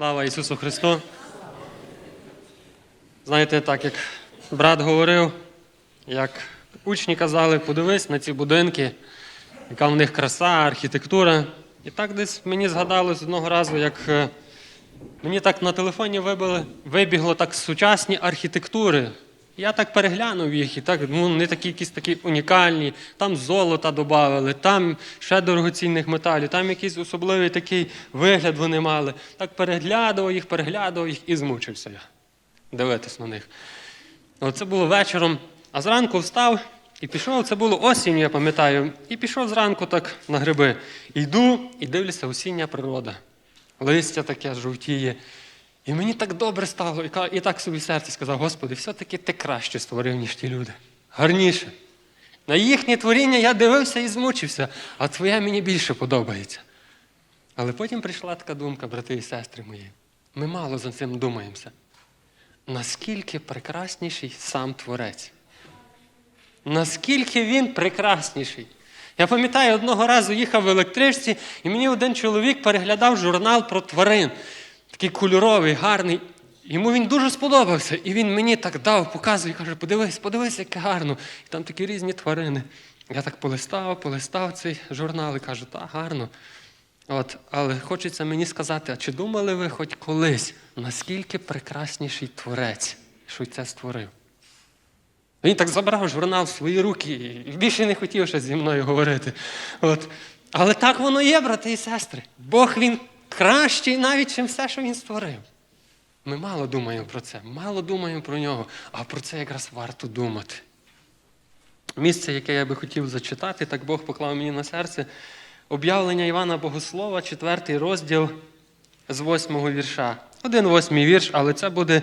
Слава Ісусу Христу! Знаєте, так як брат говорив, як учні казали, подивись на ці будинки, яка в них краса, архітектура. І так десь мені згадалось одного разу, як е, мені так на телефоні вибили, вибігло так сучасні архітектури. Я так переглянув їх, і так, ну, вони такі якісь такі унікальні, там золота додали, там ще дорогоцінних металів, там якийсь особливий такий вигляд вони мали. Так переглядував їх, переглядував їх і змучився я дивитись на них. Оце було вечором, а зранку встав і пішов, це було осінь, я пам'ятаю, і пішов зранку так на гриби. Йду і дивлюся, осіння природа. Листя таке жовтіє. І мені так добре стало, і так собі в серці сказав, Господи, все-таки ти краще створив, ніж ті люди. Гарніше. На їхнє творіння я дивився і змучився, а твоє мені більше подобається. Але потім прийшла така думка, брати і сестри мої. Ми мало за цим думаємося. Наскільки прекрасніший сам Творець? Наскільки він прекрасніший? Я пам'ятаю, одного разу їхав в електричці, і мені один чоловік переглядав журнал про тварин. Такий кольоровий, гарний. Йому він дуже сподобався. І він мені так дав, показує, каже, подивись, подивись, яке гарно. І там такі різні тварини. Я так полистав, полистав цей журнал і кажу, так, гарно. От, але хочеться мені сказати, а чи думали ви хоч колись, наскільки прекрасніший творець, що це створив? Він так забрав журнал в свої руки і більше не хотів ще зі мною говорити. От. Але так воно є, брати і сестри. Бог він кращий навіть, чим все, що він створив. Ми мало думаємо про це, мало думаємо про нього, а про це якраз варто думати. Місце, яке я би хотів зачитати, так Бог поклав мені на серце. Об'явлення Івана Богослова, 4 розділ з 8 вірша. Один восьмий вірш, але це буде.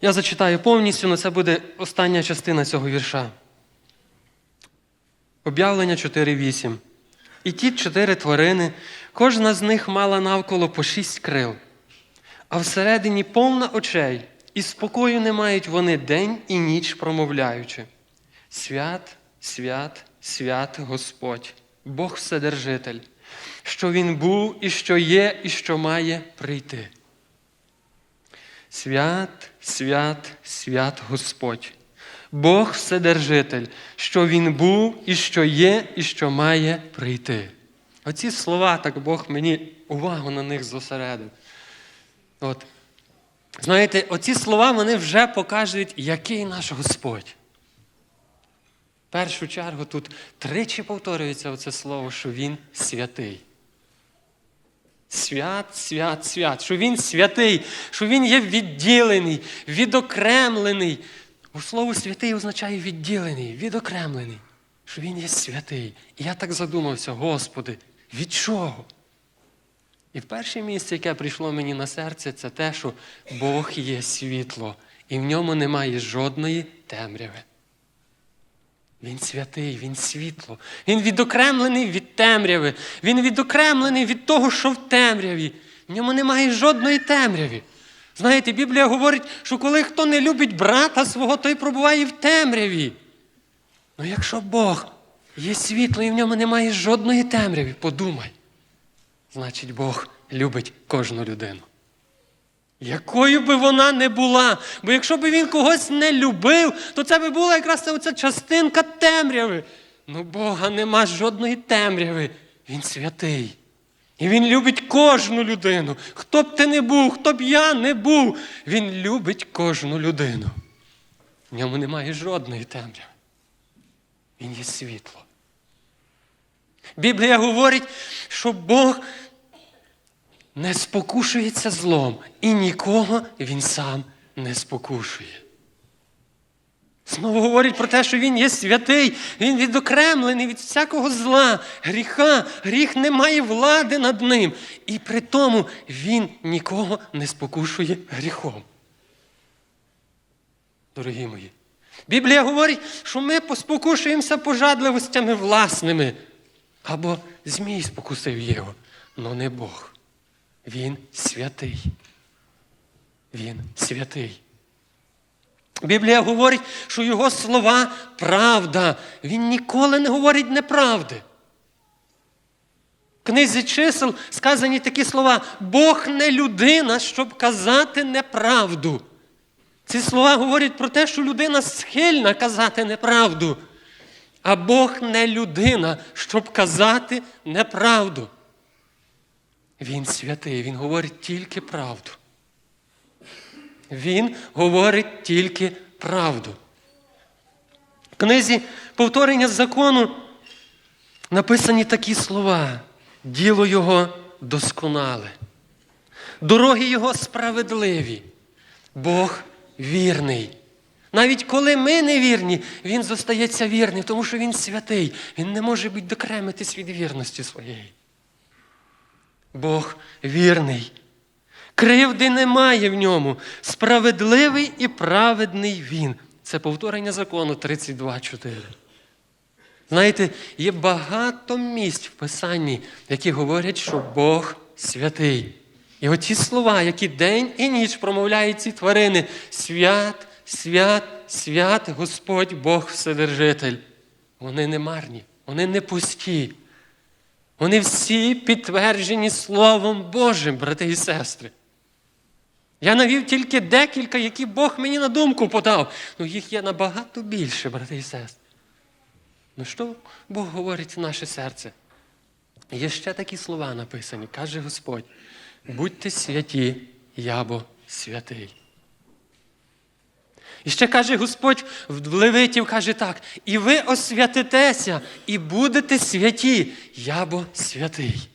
Я зачитаю повністю, але це буде остання частина цього вірша. Об'явлення 4.8. І ті чотири тварини, кожна з них мала навколо по шість крил, а всередині повна очей, і спокою не мають вони день і ніч промовляючи. Свят, свят, свят Господь, Бог Вседержитель, що Він був і що є, і що має прийти. Свят, свят, свят Господь, Бог Вседержитель, що Він був і що є, і що має прийти. Оці слова, так Бог мені увагу на них зосередив. От. Знаєте, оці слова вони вже покажуть, який наш Господь. В першу чергу тут тричі повторюється оце слово, що Він святий. Свят, свят, свят, що він святий, що він є відділений, відокремлений. У слово святий означає відділений, відокремлений, що він є святий. І я так задумався, Господи, від чого? І перше місце, яке прийшло мені на серце, це те, що Бог є світло, і в ньому немає жодної темряви. Він святий, він світло. Він відокремлений від темряви. Він відокремлений від того, що в темряві. В ньому немає жодної темряви. Знаєте, Біблія говорить, що коли хто не любить брата свого, той пробуває в темряві. Ну якщо Бог є світло і в ньому немає жодної темряви, подумай. Значить, Бог любить кожну людину. Якою би вона не була. Бо якщо б він когось не любив, то це би була якраз ця оця частинка темряви. Ну Бога нема жодної темряви. Він святий. І він любить кожну людину. Хто б ти не був, хто б я не був, він любить кожну людину. В ньому немає жодної темряви. Він є світло. Біблія говорить, що Бог не спокушується злом, і нікого він сам не спокушує. Знову говорить про те, що він є святий, він відокремлений від всякого зла, гріха, гріх не має влади над ним. І при тому він нікого не спокушує гріхом. Дорогі мої, Біблія говорить, що ми поспокушуємося пожадливостями власними. Або Змій спокусив його, але не Бог. Він святий. Він святий. Біблія говорить, що його слова правда. Він ніколи не говорить неправди. В книзі чисел сказані такі слова: Бог не людина, щоб казати неправду. Ці слова говорять про те, що людина схильна казати неправду. А Бог не людина, щоб казати неправду. Він святий, Він говорить тільки правду. Він говорить тільки правду. В книзі повторення закону написані такі слова: діло Його досконале, дороги Його справедливі, Бог вірний. Навіть коли ми не вірні, Він зостається вірним, тому що Він святий. Він не може відокремитись від вірності своєї. Бог вірний. Кривди немає в ньому. Справедливий і праведний він. Це повторення закону 32.4. Знаєте, є багато місць в Писанні, які говорять, що Бог святий. І оті слова, які день і ніч промовляють ці тварини: свят, свят, свят, Господь Бог Вседержитель. Вони не марні, вони не пусті. Вони всі підтверджені Словом Божим, брати і сестри. Я навів тільки декілька, які Бог мені на думку подав. Ну їх є набагато більше, брати і сестри. Ну що Бог говорить в наше серце? Є ще такі слова написані, каже Господь: будьте святі, я бо святий. І ще каже Господь в Левитів, каже так: і ви освятитеся, і будете святі, я бо святий.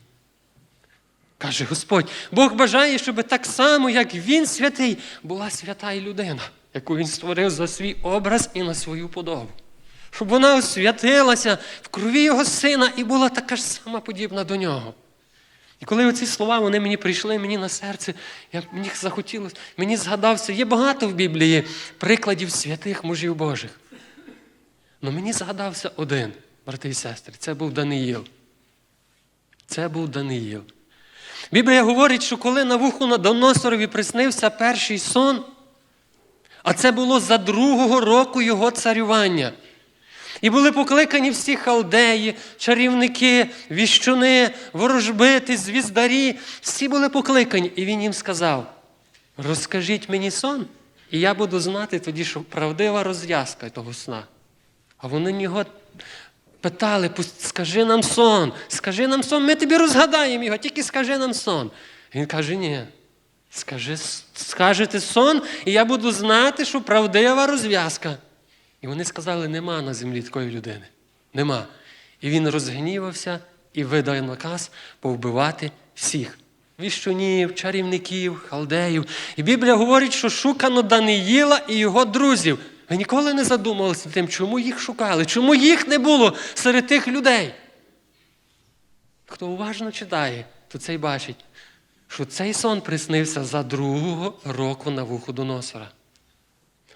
Каже Господь, Бог бажає, щоб так само, як Він святий, була свята і людина, яку Він створив за свій образ і на свою подобу. Щоб вона освятилася в крові Його сина і була така ж сама подібна до нього. І коли оці слова вони мені прийшли мені на серце, я, мені захотілося, мені згадався, є багато в Біблії прикладів святих мужів Божих. Але мені згадався один, брати і сестри, це був Даниїл. Це був Даниїл. Біблія говорить, що коли на вуху на Доносорові приснився перший сон, а це було за другого року його царювання. І були покликані всі халдеї, чарівники, віщуни, ворожбити, звіздарі. Всі були покликані. І він їм сказав: розкажіть мені сон, і я буду знати тоді, що правдива розв'язка того сна. А вони нього питали, скажи нам сон, скажи нам сон, ми тобі розгадаємо його, тільки скажи нам сон. Він каже, ні. Скажи, скажете сон, і я буду знати, що правдива розв'язка. І вони сказали, нема на землі такої людини. Нема. І він розгнівався і видав наказ повбивати всіх. Віщунів, чарівників, халдеїв. І Біблія говорить, що шукано Даниїла і його друзів. Ви ніколи не задумувалися тим, чому їх шукали, чому їх не було серед тих людей. Хто уважно читає, то цей бачить, що цей сон приснився за другого року на вуху Доносора.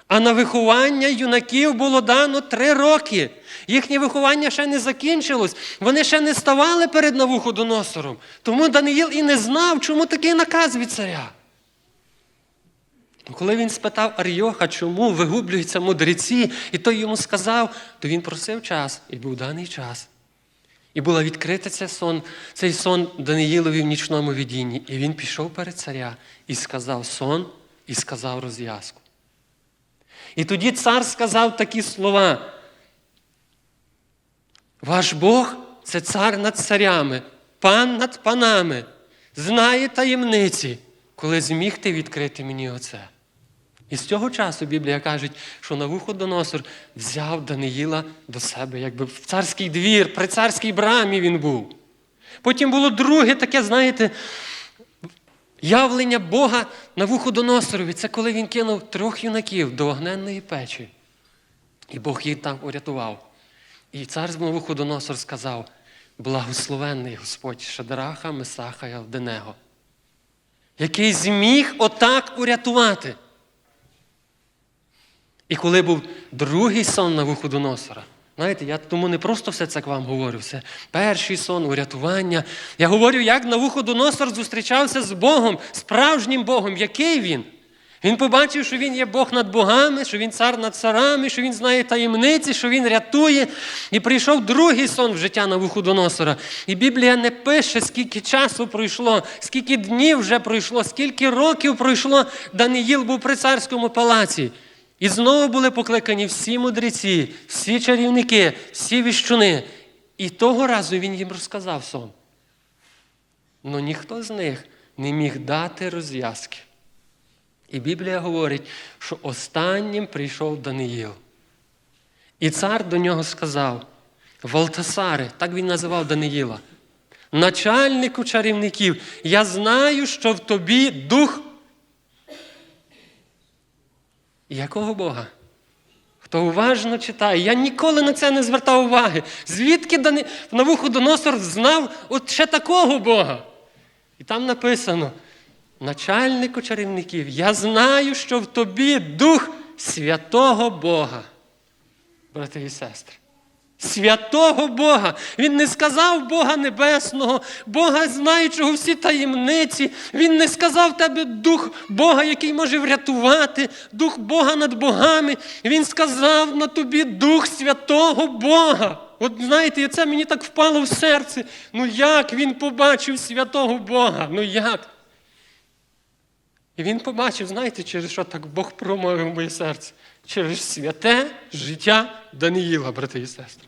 А на виховання юнаків було дано три роки. Їхнє виховання ще не закінчилось. Вони ще не ставали перед Навуходоносором. Тому Даниїл і не знав, чому такий наказ від царя. Коли він спитав Арйоха, чому вигублюються мудреці, і той йому сказав, то він просив час, і був даний час. І була відкрита цей сон, цей сон Даниїлові в нічному видінні. І він пішов перед царя і сказав сон, і сказав розв'язку. І тоді цар сказав такі слова. Ваш Бог це цар над царями, пан над панами, знає таємниці, коли зміг ти відкрити мені оце. І з цього часу Біблія каже, що Навуходоносор взяв Даниїла до себе, якби в царський двір, при царській брамі він був. Потім було друге таке, знаєте, Явлення Бога на Вуходоносорові це коли він кинув трьох юнаків до огненної печі. І Бог їх там урятував. І цар Навуходоносор сказав: благословенний Господь Шадраха, Месаха і Авденего, який зміг отак урятувати. І коли був другий сон на Вуходоносора, Знаєте, я тому не просто все це к вам говорю. Це перший сон, урятування. Я говорю, як Навуходоносор зустрічався з Богом, справжнім Богом. Який він? Він побачив, що він є Бог над богами, що він цар над царами, що він знає таємниці, що він рятує. І прийшов другий сон в життя Навуходоносора. І Біблія не пише, скільки часу пройшло, скільки днів вже пройшло, скільки років пройшло. Даниїл був при царському палаці. І знову були покликані всі мудреці, всі чарівники, всі віщуни. І того разу він їм розказав сон. Но ніхто з них не міг дати розв'язки. І Біблія говорить, що останнім прийшов Даниїл. І цар до нього сказав: Валтасаре, так він називав Даниїла, начальнику чарівників, я знаю, що в тобі дух. Якого Бога? Хто уважно читає, я ніколи на це не звертав уваги. Звідки. Навуходоносор знав от ще такого Бога? І там написано: начальнику чарівників, я знаю, що в тобі дух святого Бога. Брати і сестри. Святого Бога. Він не сказав Бога Небесного, Бога, знаючого всі таємниці. Він не сказав тебе дух Бога, який може врятувати, дух Бога над богами. Він сказав на тобі дух святого Бога. От знаєте, і це мені так впало в серце. Ну як він побачив святого Бога? Ну як? І він побачив, знаєте, через що так Бог промовив моє серце? Через святе життя Даниїла, брати і сестри.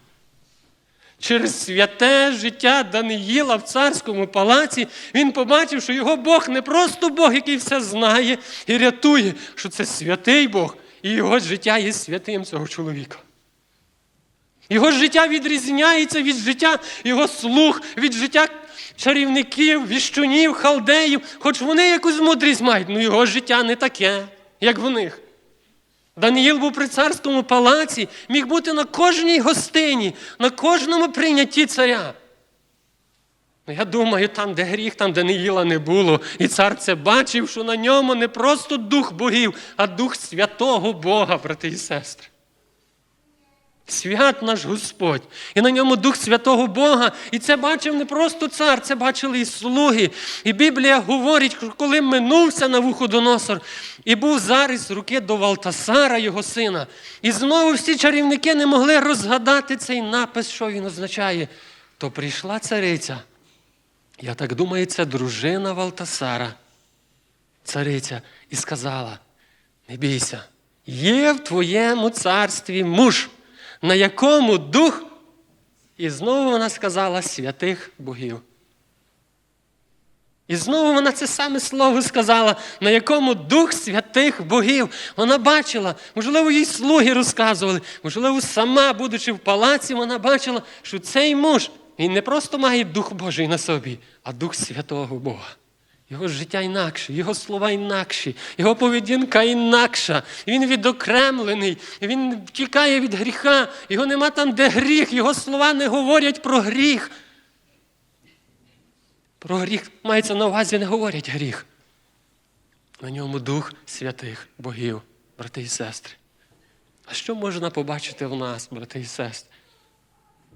Через святе життя Даниїла в царському палаці він побачив, що його Бог не просто Бог, який все знає і рятує, що це святий Бог, і його життя є святим цього чоловіка. Його життя відрізняється від життя його слуг, від життя чарівників, віщунів, халдеїв, хоч вони якусь мудрість мають, але його життя не таке, як в них. Даниїл був при царському палаці, міг бути на кожній гостині, на кожному прийнятті царя. Ну, Я думаю, там, де гріх, там, Даниїла не було, і цар це бачив, що на ньому не просто дух богів, а дух святого Бога, брати і сестри. Свят наш Господь. І на ньому Дух Святого Бога. І це бачив не просто цар, це бачили і слуги. І Біблія говорить, коли минувся на вуходоносор, і був зарис руки до Валтасара, його сина. І знову всі чарівники не могли розгадати цей напис, що він означає. То прийшла цариця. Я так думаю, це дружина Валтасара, цариця, і сказала: не бійся, є в твоєму царстві муж на якому дух, і знову вона сказала святих богів. І знову вона це саме слово сказала, на якому дух святих богів. Вона бачила, можливо, їй слуги розказували, можливо, сама, будучи в палаці, вона бачила, що цей муж, він не просто має Дух Божий на собі, а Дух Святого Бога. Його життя інакше, його слова інакші, його поведінка інакша. Він відокремлений, він тікає від гріха, його нема там, де гріх, його слова не говорять про гріх. Про гріх мається на увазі, не говорять гріх. На ньому дух святих богів, брати і сестри. А що можна побачити в нас, брати і сестри?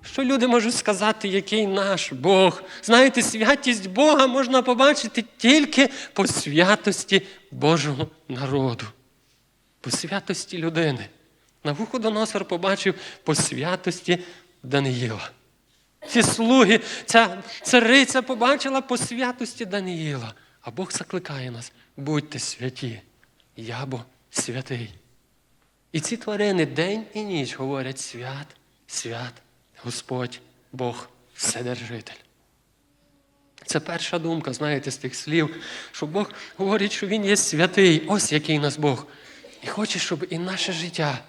Що люди можуть сказати, який наш Бог? Знаєте, святість Бога можна побачити тільки по святості Божого народу, по святості людини. Навуходоносор побачив по святості Даниїла. Ці слуги, ця цариця побачила по святості Даниїла. А Бог закликає нас, будьте святі, я бо святий. І ці тварини день і ніч говорять свят, свят. Господь Бог Вседержитель. Це перша думка, знаєте, з тих слів, що Бог говорить, що Він є святий, ось який нас Бог. І хоче, щоб і наше життя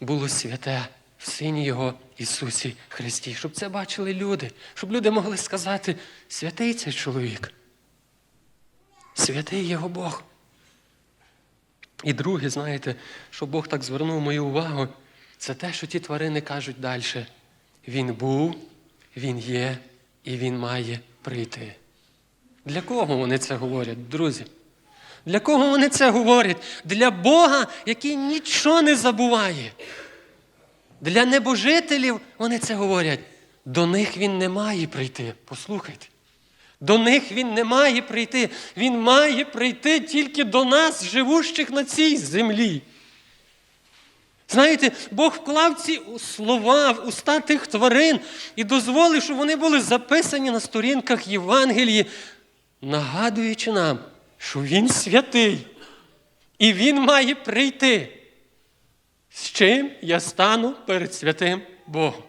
було святе в Сині Його Ісусі Христі, щоб це бачили люди, щоб люди могли сказати, святий цей чоловік, святий Його Бог. І друге, знаєте, що Бог так звернув мою увагу, це те, що ті тварини кажуть далі. Він був, Він є і Він має прийти. Для кого вони це говорять, друзі? Для кого вони це говорять? Для Бога, який нічого не забуває. Для небожителів вони це говорять. До них він не має прийти. Послухайте. До них він не має прийти. Він має прийти тільки до нас, живущих на цій землі. Знаєте, Бог вклав ці слова в уста тих тварин і дозволив, щоб вони були записані на сторінках Євангелії, нагадуючи нам, що Він святий. І Він має прийти. З чим я стану перед святим Богом?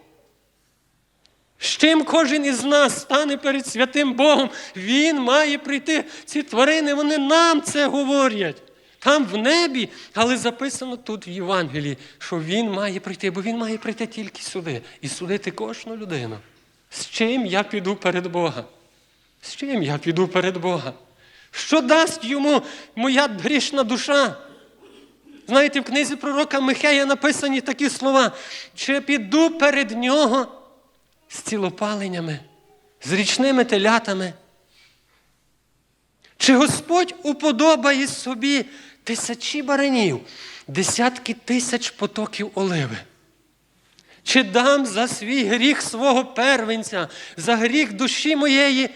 З чим кожен із нас стане перед святим Богом? Він має прийти. Ці тварини, вони нам це говорять. Там в небі, але записано тут в Євангелії, що він має прийти, бо він має прийти тільки сюди і судити кожну людину. З чим я піду перед Бога? З чим я піду перед Бога? Що дасть йому моя грішна душа? Знаєте, в книзі пророка Михея написані такі слова: чи піду перед нього з цілопаленнями, з річними телятами? Чи Господь уподобає собі тисячі баранів, десятки тисяч потоків оливи? Чи дам за свій гріх свого первенця, за гріх душі моєї,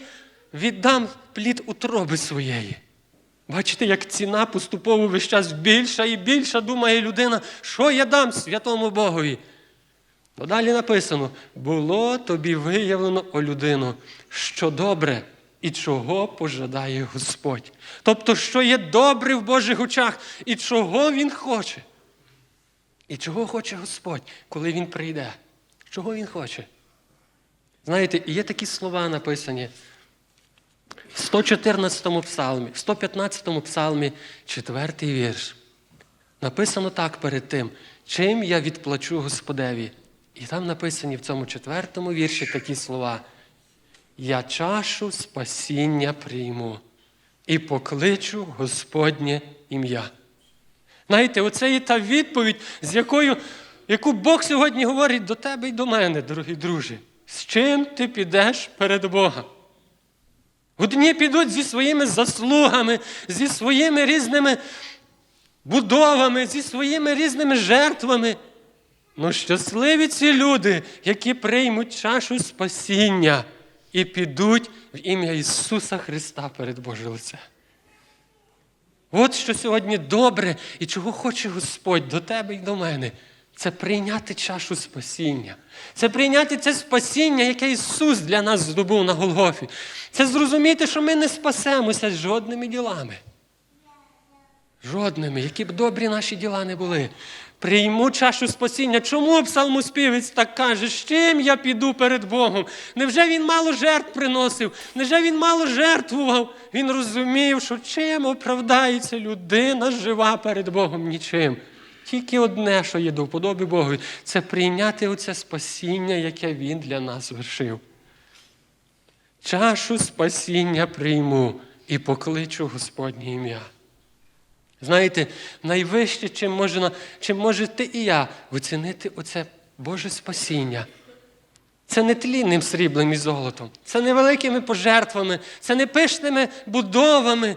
віддам плід утроби своєї? Бачите, як ціна поступово весь час більша і більша, думає людина, що я дам святому Богові. Далі написано: було тобі виявлено, о людину, що добре і чого пожадає Господь. Тобто, що є добре в Божих очах і чого Він хоче. І чого хоче Господь, коли Він прийде? Чого Він хоче? Знаєте, є такі слова написані в 114 псалмі, в 115 псалмі, 4 вірш. Написано так перед тим, чим я відплачу Господеві. І там написані в цьому четвертому вірші такі слова. Я чашу спасіння прийму і покличу Господнє ім'я. Знаєте, оце є та відповідь, з якою, яку Бог сьогодні говорить до тебе і до мене, дорогі друзі. З чим ти підеш перед Богом? Одні підуть зі своїми заслугами, зі своїми різними будовами, зі своїми різними жертвами. Ну, щасливі ці люди, які приймуть чашу спасіння і підуть в ім'я Ісуса Христа перед Боже лице. От що сьогодні добре і чого хоче Господь до тебе і до мене. Це прийняти чашу спасіння. Це прийняти це спасіння, яке Ісус для нас здобув на Голгофі. Це зрозуміти, що ми не спасемося жодними ділами. Жодними, які б добрі наші діла не були. Прийму чашу спасіння. Чому псалмоспівець так каже? З чим я піду перед Богом? Невже він мало жертв приносив? Невже він мало жертвував? Він розумів, що чим оправдається людина жива перед Богом нічим. Тільки одне, що є до вподоби Богові, це прийняти оце спасіння, яке Він для нас вершив. Чашу спасіння прийму і покличу Господнє ім'я. Знаєте, найвище, чим може, чим може ти і я оцінити оце Боже спасіння. Це не тлінним сріблем і золотом, це не великими пожертвами, це не пишними будовами,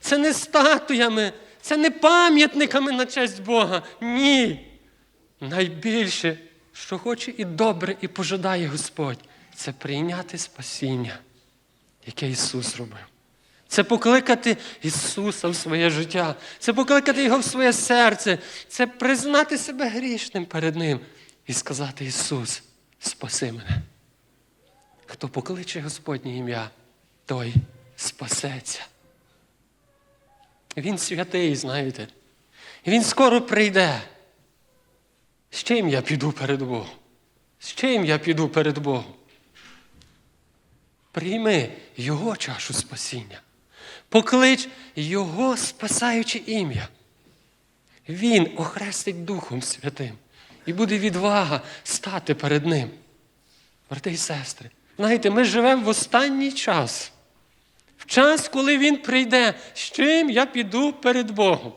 це не статуями, це не пам'ятниками на честь Бога. Ні. Найбільше, що хоче і добре, і пожадає Господь, це прийняти спасіння, яке Ісус робив. Це покликати Ісуса в своє життя, це покликати Його в своє серце, це признати себе грішним перед Ним і сказати: Ісус, спаси мене. Хто покличе Господнє ім'я, той спасеться. Він святий, знаєте. Він скоро прийде. З чим я піду перед Богом? З чим я піду перед Богом? Прийми Його чашу спасіння. Поклич Його спасаюче ім'я. Він охрестить Духом Святим і буде відвага стати перед Ним. Брати і сестри, знаєте, ми живемо в останній час. В час, коли Він прийде, з чим я піду перед Богом.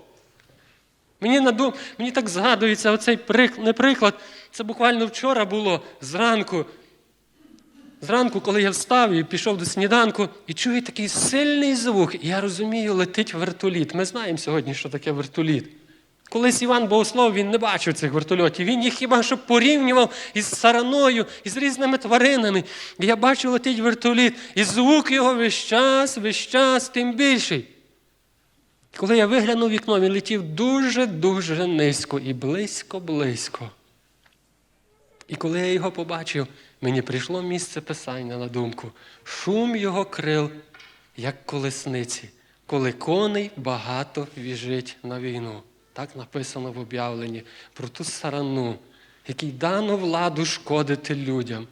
Мені надум... Мені так згадується оцей прик... не приклад. Це буквально вчора було зранку. Зранку, коли я встав і пішов до сніданку, і чую такий сильний звук. І я розумію, летить вертоліт. Ми знаємо сьогодні, що таке вертоліт. Колись Іван Богослов він не бачив цих вертольотів. Він їх хіба що порівнював із сараною, із різними тваринами. І я бачу, летить вертоліт, і звук його весь час, весь час, тим більший. Коли я виглянув вікно, він летів дуже-дуже низько і близько-близько. І коли я його побачив, мені прийшло місце писання на думку. Шум його крил, як колесниці, коли коней багато віжить на війну. Так написано в об'явленні про ту сарану, якій дано владу шкодити людям.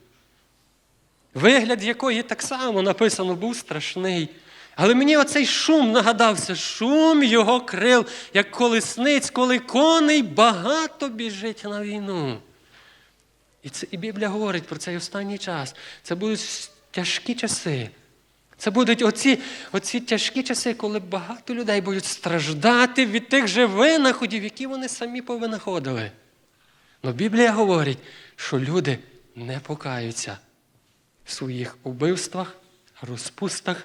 Вигляд якої так само написано був страшний. Але мені оцей шум нагадався, шум його крил, як колесниць, коли коней багато біжить на війну. І, це, і Біблія говорить про цей останній час. Це будуть тяжкі часи. Це будуть оці, оці тяжкі часи, коли багато людей будуть страждати від тих же винаходів, які вони самі повинаходили. Но Біблія говорить, що люди не покаються в своїх убивствах, розпустах,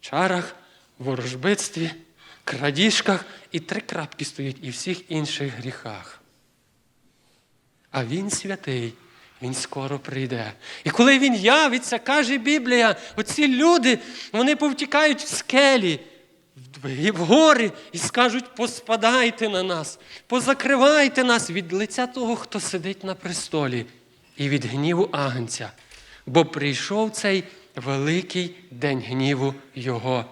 чарах, ворожбитстві, крадіжках і три крапки стоять і всіх інших гріхах. А він святий, він скоро прийде. І коли він явиться, каже Біблія, оці люди, вони повтікають в скелі, в гори і скажуть: поспадайте на нас, позакривайте нас від лиця того, хто сидить на престолі, і від гніву агнця. Бо прийшов цей великий день гніву Його.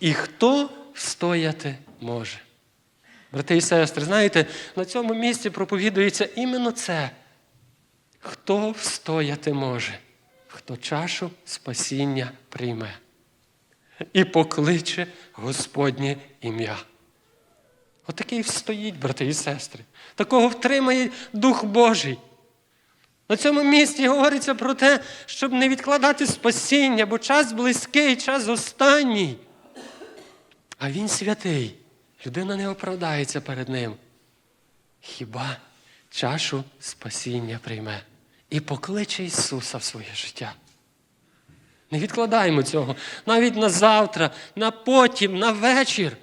І хто встояти може? Брати і сестри, знаєте, на цьому місці проповідується іменно це. Хто встояти може, хто чашу спасіння прийме і покличе Господнє ім'я. Отакий встоїть, брати і сестри. Такого втримає Дух Божий. На цьому місці говориться про те, щоб не відкладати спасіння, бо час близький, час останній. А він святий. Людина не оправдається перед ним. Хіба чашу спасіння прийме і покличе Ісуса в своє життя. Не відкладаємо цього навіть на завтра, на потім, на вечір.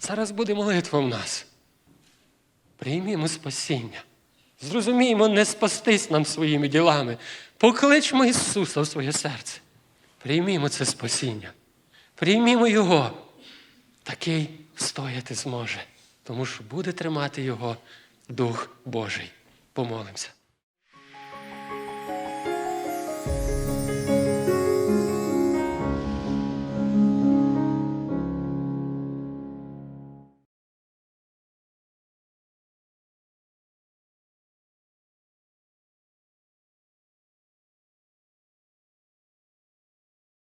Зараз буде молитва в нас. Приймімо спасіння. Зрозуміємо, не спастись нам своїми ділами. Покличмо Ісуса в своє серце. Приймімо це спасіння. Приймімо Його. Такий встояти зможе, тому що буде тримати Його Дух Божий. Помолимося.